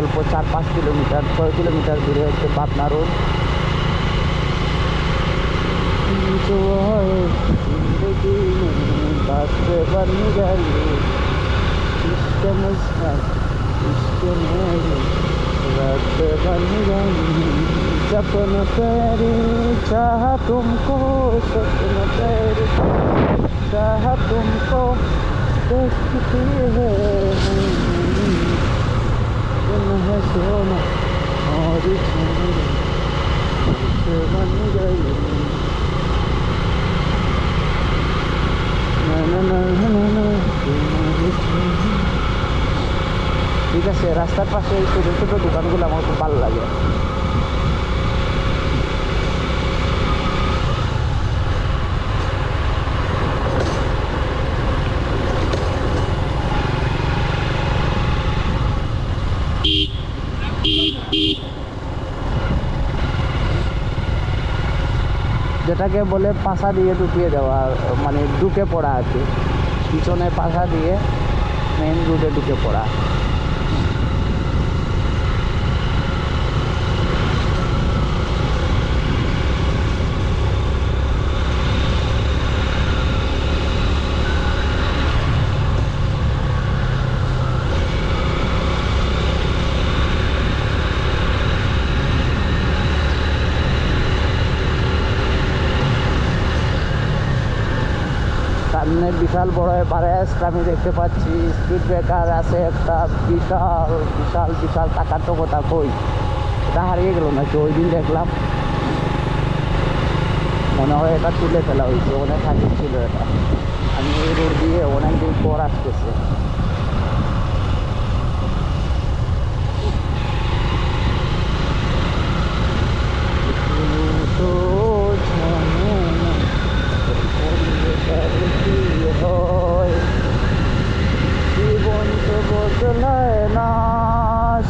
অল্প চার পাঁচ কিলোমিটার ছয় কিলোমিটার দূরে হচ্ছে পাটনা রোড जो आए जिंदगी में बात बन गई इश्क मस्का इश्क मेरी रात बन गई सपन तेरे चाह तुमको सपन तेरे चाह तुमको देखती है ঠিক আছে রাস্তার পাশে এই ছোটো ছোটো দোকানগুলো আমার খুব ভালো লাগে যেটাকে বলে পাশা দিয়ে ঢুকিয়ে দেওয়া মানে ঢুকে পড়া আর কি। পিছনে পাশা দিয়ে মেন রোডে ঢুকে পড়া। সামনে বিশাল বড় বারেস আমি দেখতে পাচ্ছি। স্পিড ব্রেকার আছে একটা, বিশাল বিশাল বিশাল টাকার তো কথা কই? এটা হারিয়ে গেল নাকি? ওই দিন দেখলাম। মনে হয় এটা তুলে ফেলা হয়েছে, অনেক আগে ছিল এটা। আমি এই রোড দিয়ে অনেক দিন পর আসতেছে। তো জানে না হয় জীবন তো বদলায় না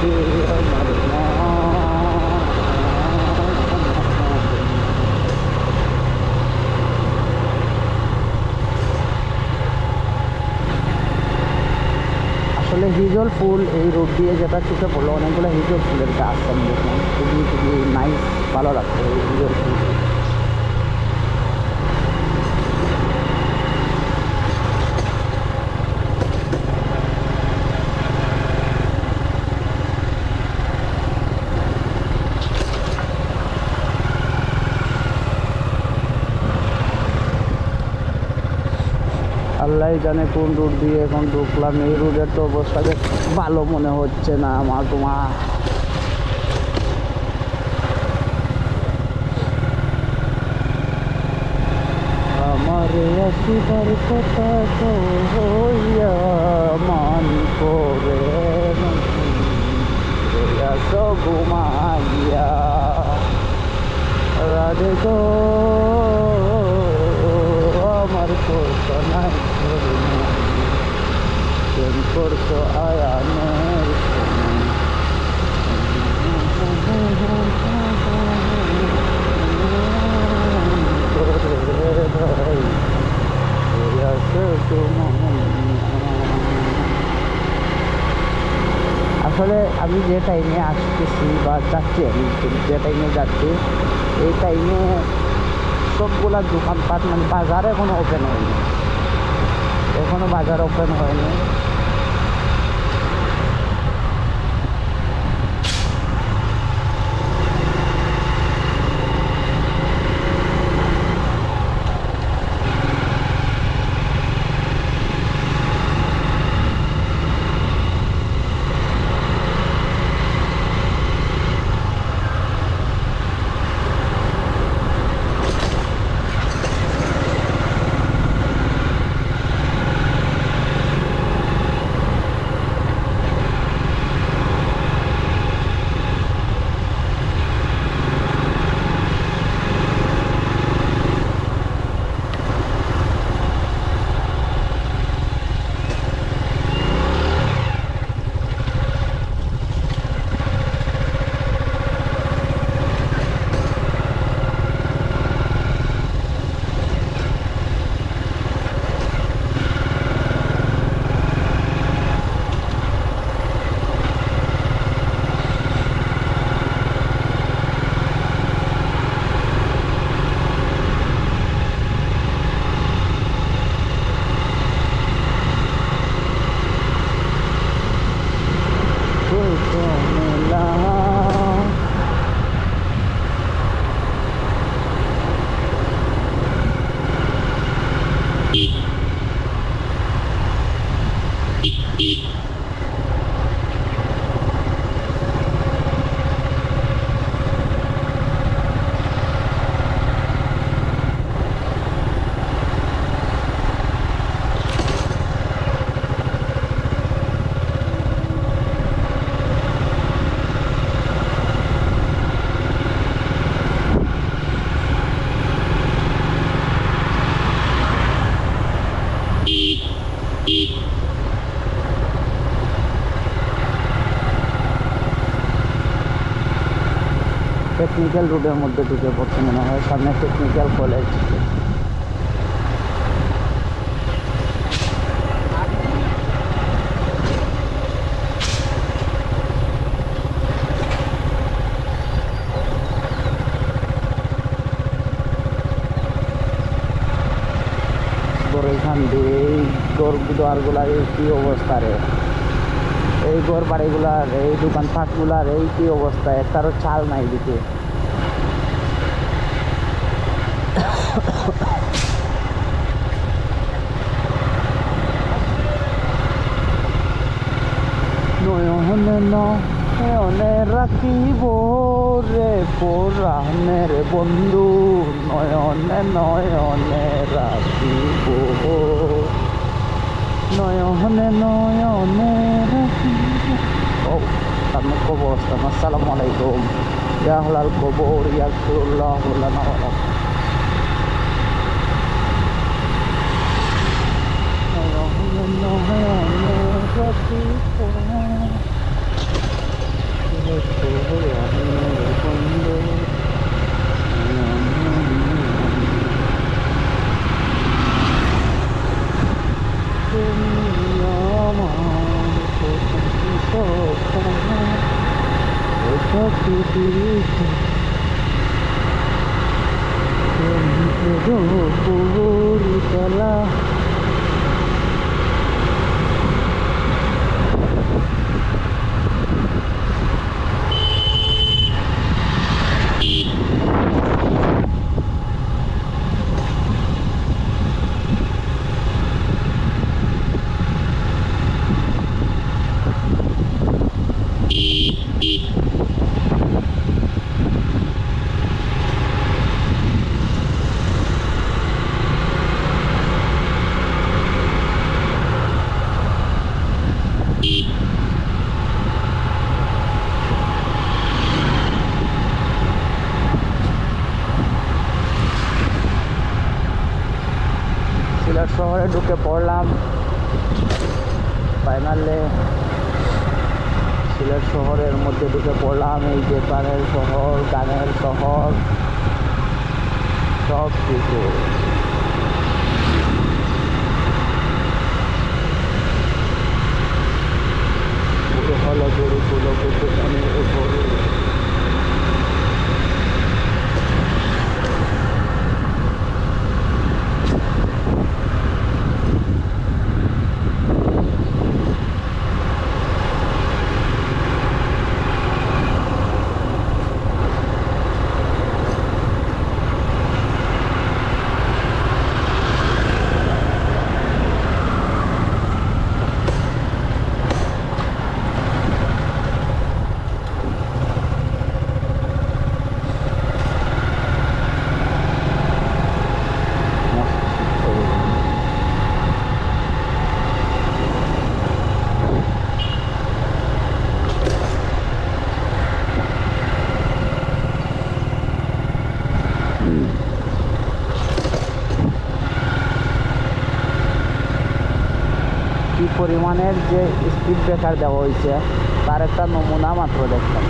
আসলে হিজল ফুল এই রোড দিয়ে যেটা চোখে পড়ল, অনেকগুলো হিজল ফুলের গাছ আমি দেখলাম। খুবই খুবই নাইস ভালো লাগছে এই হিজল ফুল। আল্লাহ জানে কোন রুট দিয়ে এখন ঢুকলাম এই রুটের তো অবস্থা বেশ ভালো মনে হচ্ছে না আমার তোমার আমার আসিবার কথা তো হইয়া করে ঘুমাইয়া রাধে গো আমার আসলে আমি যে টাইমে আসতেছি বা যাচ্ছি, আমি যে টাইমে যাচ্ছি, এই টাইমে সবগুলা দোকানপাট মানে বাজার এখনও ওপেন হয়নি। এখনও বাজার ওপেন হয়নি। টেকনিক্যাল রোডের মধ্যে ঢুকে পড়ছে মনে হয়। সামনে টেকনিক্যাল কলেজ এই গর দুয়ারগুলার এই কী অবস্থা রে? এই ঘর বাড়িগুলার এই দোকানপাটগুলার এই কী অবস্থা? একটারও চাল নাই দিকে। নয়নে নয়নে রাখিব রে পুরাণের বন্ধু নয়নে নয়নে রাখিব নয়নে নয়নে রাখিব ও আমি কবর আসসালামু আলাইকুম even know how I know what Sylhet শহরে ঢুকে পড়লাম। ফাইনালে সিলেট শহরের মধ্যে ঢুকে পড়লাম। এই যে প্রাণের শহর গানের শহর, সব কিছু। হলো গরু তুলো কুকুর গরু কি যে স্পিড ব্রেকার দেওয়া হয়েছে তার একটা নমুনা মাত্র দেখলাম।